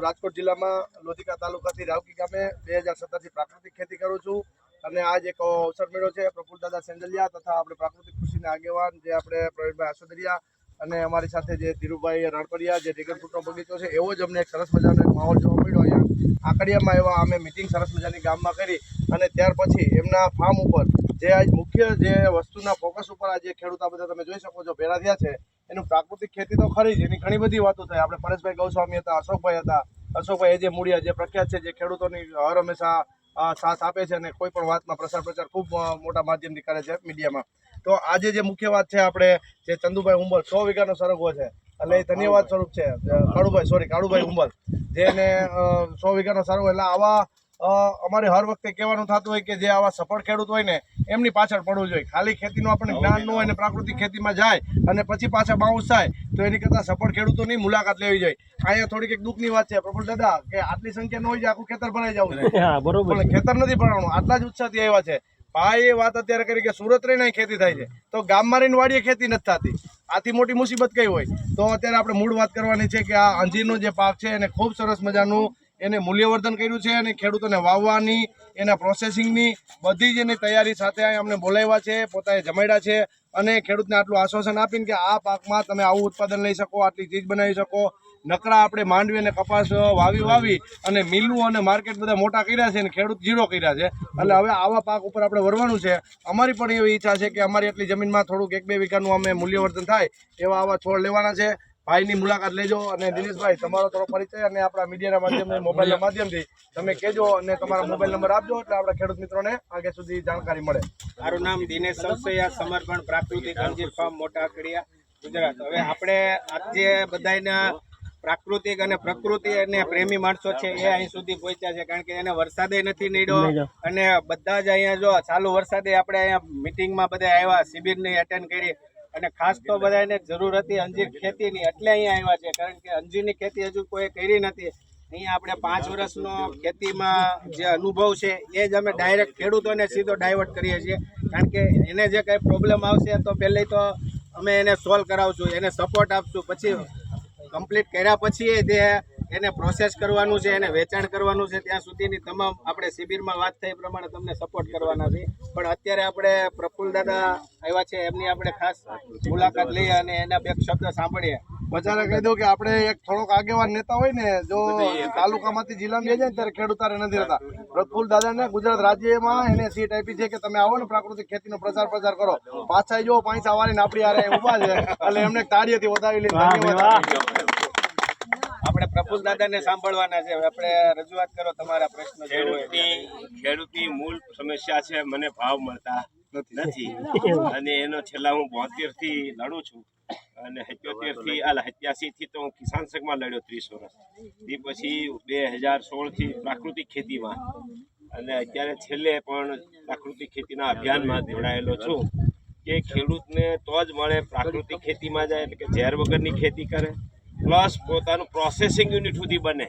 હું રાજકોટ જિલ્લામાં લોધિકા તાલુકાથી રાવકી ગામે બે હજાર સત્તરથી પ્રાકૃતિક ખેતી કરું છું. અને આજ એક અવસર મળ્યો છે પ્રફુલ દાદા સેંજલિયા તથા આપણે પ્રાકૃતિક કૃષિના આગેવાન જે આપણે પ્રવીણભાઈ આસોદરિયા અને અમારી સાથે જે ધીરુભાઈ રણપરિયા જે ડ્રેગન ફ્રૂટનો બગીચો છે, એવો જ અમને એક સરસ મજાનો માહોલ જોવા મળ્યો અહીંયા. આકડિયામાં એવા અમે મિટિંગ સરસ મજાની ગામમાં કરી અને ત્યાર પછી એમના ફાર્મ ઉપર જે આજ મુખ્ય જે વસ્તુના ફોકસ ઉપર આજે ખેડૂત આ બધા તમે જોઈ શકો છો, ભેળા થયા છે. એનું પ્રાકૃતિક ખેતી તો ખરી જ. એની ઘણી બધી વાતો થઈ. આપણે પરેશભાઈ ગૌસ્વામી હતા અશોકભાઈ હતા. અશોકભાઈ એ જે મૂળિયા જે પ્રખ્યાત છે જે ખેડૂતોની હર હંમેશા સાથ આપે છે અને કોઈ પણ વાતમાં પ્રસાર પ્રચાર ખૂબ મોટા માધ્યમથી કરે છે મીડિયામાં. તો આજે જે મુખ્ય વાત છે આપણે જે ચંદુભાઈ ઉંબલ સો વીઘાનો સરગવો છે. એટલે એ ધન્યવાદ સ્વરૂપ છે. કાળુભાઈ સોરી કાળુભાઈ ઉંબલ જેને સો વીઘાનો સરગવો એટલે આવા અમારે હર વખતે કહેવાનું થતું હોય કે જે આવા સફળ ખેડૂત હોય ને એમની પાછળ પડવું જોઈએ. ખાલી ખેતીનું આપણને જ્ઞાન ન હોય અને પ્રાકૃતિક ખેતીમાં જાય અને પછી પાછા બાઉન્સ થાય તો એની કરતાં સફળ ખેડૂતોની મુલાકાત લેવી જોઈએ. અહીંયા થોડીક એક દુઃખની વાત છે પ્રફુલ દાદા કે આટલી સંખ્યા ન હોય આખું ખેતર ભરાઈ જવું જોઈએ બરોબર ખેતર નથી ભરવાનું આટલા જ ઉત્સાહથી આવ્યા છે. ભાઈ એ વાત અત્યારે કરી કે સુરત રહીને ખેતી થાય છે. તો ગામમાં રહીને વાડીએ ખેતી નથી થતી. આથી મોટી મુસીબત કઈ હોય? તો અત્યારે આપણે મૂળ વાત કરવાની છે કે આ અંજીરનો જે પાક છે એને ખૂબ સરસ મજાનું એને મૂલ્યવર્ધન કર્યું છે અને ખેડૂતોને વાવવાની, એના પ્રોસેસિંગની બધી જ એની તૈયારી સાથે અમને બોલાવ્યા છે, પોતાએ જમાડ્યા છે અને ખેડૂતને આટલું આશ્વાસન આપીને કે આ પાકમાં તમે આવું ઉત્પાદન લઈ શકો, આટલી ચીજ બનાવી શકો. નકરા આપણે માંડવી અને કપાસ વાવી વાવી અને મિલું અને માર્કેટ બધા મોટા કર્યા છે અને ખેડૂત જીરો કર્યા છે. એટલે હવે આવા પાક ઉપર આપણે વરવાનું છે. અમારી પણ એવી ઈચ્છા છે કે અમારી એટલી જમીનમાં થોડુંક એક બે વીઘાનું અમે મૂલ્યવર્ધન થાય એવા આવા છોડ લેવાના છે. ભાઈની મુલાકાત લેજો અને દિનેશભાઈ તમારો થોડો પરિચય અને આપણા મીડિયાના માધ્યમથી મોબાઈલના માધ્યમથી તમે કહેજો અને તમારો મોબાઈલ નંબર આપજો એટલે આપણા ખેડૂત મિત્રોને આગળ સુધી જાણકારી મળે. મારું નામ દિનેશ સવસૈયા સમર્પણ પ્રાકૃતિક અંજીર ફાર્મ મોટા આકડિયા ગુજરાત. હવે આપણે આજે બધાના પ્રાકૃતિક અને પ્રકૃતિ અને પ્રેમી માણસો છે એ અહીં સુધી પહોંચ્યા છે કારણ કે એને વરસાદે નથી નીડ્યો. અને બધા જ અહીંયા જો ચાલુ વરસાદે આપણે અહીંયા મિટિંગમાં બધા આવ્યા શિબિરની એટેન્ડ કરી. અને ખાસ તો બધાને જરૂર હતી અંજીર ખેતીની. એટલે અહીંયા આવ્યા છે. કારણ કે અંજીરની ખેતી હજુ કોઈ કરી નથી. અહીંયા આપણે પાંચ વર્ષનો ખેતીમાં જે અનુભવ છે, એ જ અમે ડાયરેક્ટ ખેડૂતોને સીધો ડાયવર્ટ કરીએ છીએ. કારણ કે એને જે કંઈ પ્રોબ્લેમ આવશે, તો પહેલે તો અમે એને સોલ્વ કરાવશું, એને સપોર્ટ આપશું. પછી કમ્પ્લીટ કર્યા પછી તે એને પ્રોસેસ કરવાનું છે એને વેચાણ કરવાનું છે ત્યાં સુધીની તમામ આપણે શિબિરમાં વાત થઈ પ્રમાણે તમને સપોર્ટ કરવાના છે. પણ અત્યારે આપણે પ્રફુલ્લ દાદા આવ્યા છે એમની આપણે ખાસ મુલાકાત લઈએ અને એના બે શબ્દ સાંભળીએ. બજારે કહી દઉં કે આપણે એક થોડોક આગેવાન નેતા હોય ને જો તાલુકામાંથી જિલ્લામાં જાય ત્યારે ખેડૂતારે નથી રહેતા. પ્રફુલ દાદાને ગુજરાત રાજ્યમાં એને સીટ આપી છે કે તમે આવો ને પ્રાકૃતિક ખેતીનો પ્રચાર પ્રચાર કરો. પાછા જો પાંચ વાળીને આપણી આરે ઊભા છે. એટલે એમને તાળીઓથી વધાવી લઈને ધન્યવાદ. આપણે પ્રફુલ દાદાને સાંભળવાના છે. આપણે રજૂઆત કરો તમારા પ્રશ્નો ખેડૂતની ખેડૂતની મૂળ સમસ્યા છે મને ભાવ મળતા નથી. અને એનો છેલ્લા હું બોતેરથી લડું છું. અને સિત્યોતેરથી આ સત્યાસી થી તો હું કિસાન સંઘમાં લડ્યો ત્રીસ વર્ષ. એ પછી બે હજાર સોળથી પ્રાકૃતિક ખેતીમાં. અને અત્યારે છેલ્લે પણ પ્રાકૃતિક ખેતીના અભિયાનમાં જોડાયેલો છું કે ખેડૂતને તો જ મળે પ્રાકૃતિક ખેતીમાં જાય એટલે કે ઝેર વગરની ખેતી કરે. પ્લસ પોતાનું પ્રોસેસિંગ યુનિટ સુધી બને.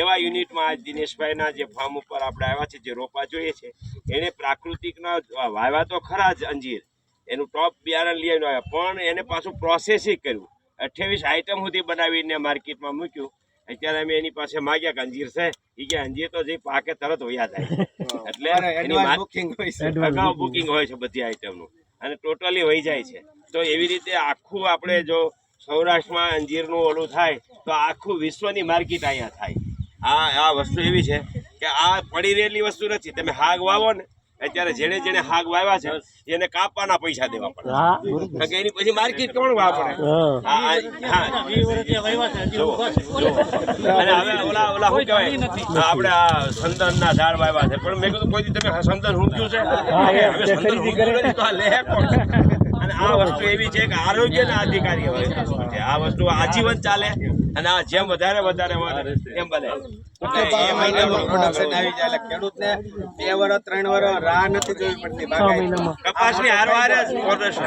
એવા યુનિટમાં આજ દિનેશભાઈના જે ફાર્મ ઉપર આપણે આવ્યા છે જે રોપા જોઈએ છે એને પ્રાકૃતિકના વાવ્યા તો ખરા જ અંજીર. એનું ટોપ બિયારણ લઈ આવ્યા પણ એને પાછું પ્રોસેસિંગ કર્યું. અઠ્યાવીસ આઈટમ સુધી બનાવીને માર્કેટમાં મૂક્યું. અત્યારે અમે એની પાસે માગ્યા કે અંજીર છે એ કે અંજીર તો જે પાકે તરત વયા જાય. એટલે એની એડવાન્સ બુકિંગ હોય છે. અગાઉ બુકિંગ હોય છે બધી આઈટમનું. અને ટોટલી વહી જાય છે. તો એવી રીતે આખું આપણે જો સૌરાષ્ટ્રમાં અંજીરનું ઓલું થાય તો આખું વિશ્વની માર્કેટ અહીંયા થાય. આ આ વસ્તુ એવી છે કે આ પડી રહેલી વસ્તુ નથી. તમે હાગ વાવો ને અત્યારે જેણે જેણે હાગ વાવ્યા છે એને કાપવાના પૈસા દેવા પડે. કે એની પછી માર્કેટ કોણ વાપરે. અને હવે ઓલા ઓલા શું કહેવાય? આપણે આ સંદનના ઝાડ વાવ્યા છે. પણ મેં કીધું કોઈ તમે સંદન હું છે હવે સંદન તો લે કોણ? અને આ વસ્તુ એવી છે કે આરોગ્યના અધિકારી હોય છે. આ વસ્તુ આજીવન ચાલે અને આ જેમ વધારે વધારે વધે એમ બને. એટલે એ મહિનામાં પ્રોડક્શન આવી જાય એટલે ખેડૂતને બે વર્ષ ત્રણ વર્ષ રાહ નથી જોવી પડતી. છ કપાસની હારવાર જ production.